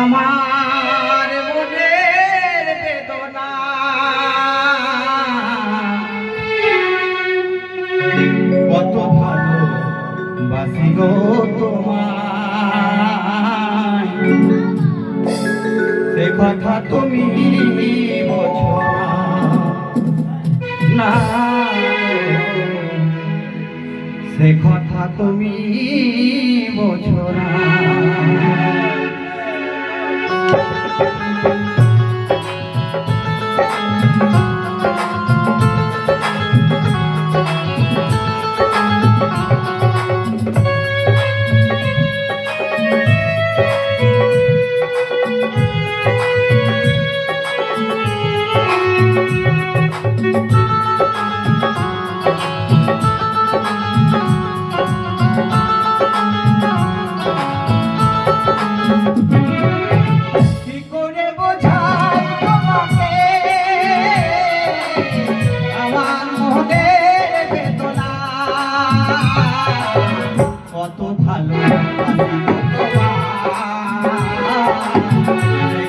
আমার মনের বেদনা। কত ভালো বাসি গো তোমার সে কথা তুমি বোঝো না। সে কথা তুমি বোঝো না।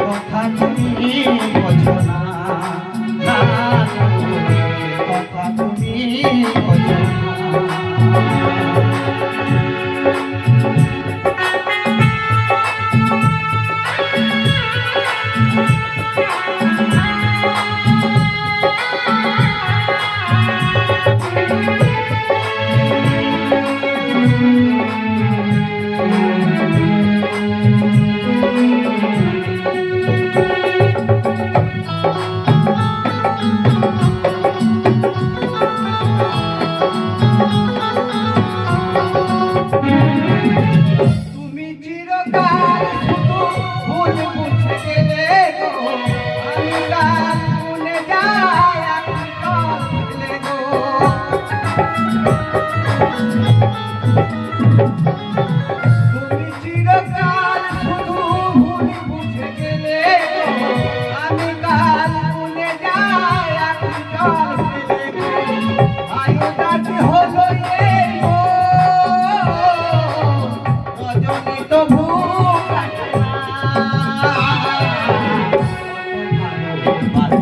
কথা Bye.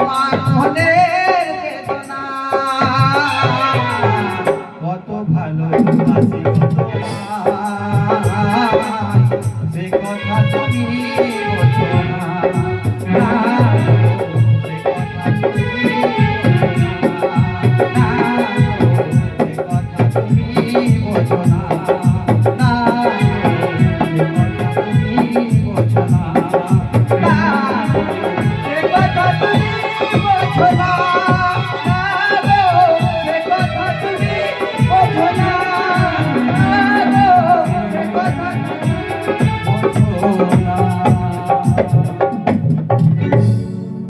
আমার মনের কত ভালো সে কথা তুমি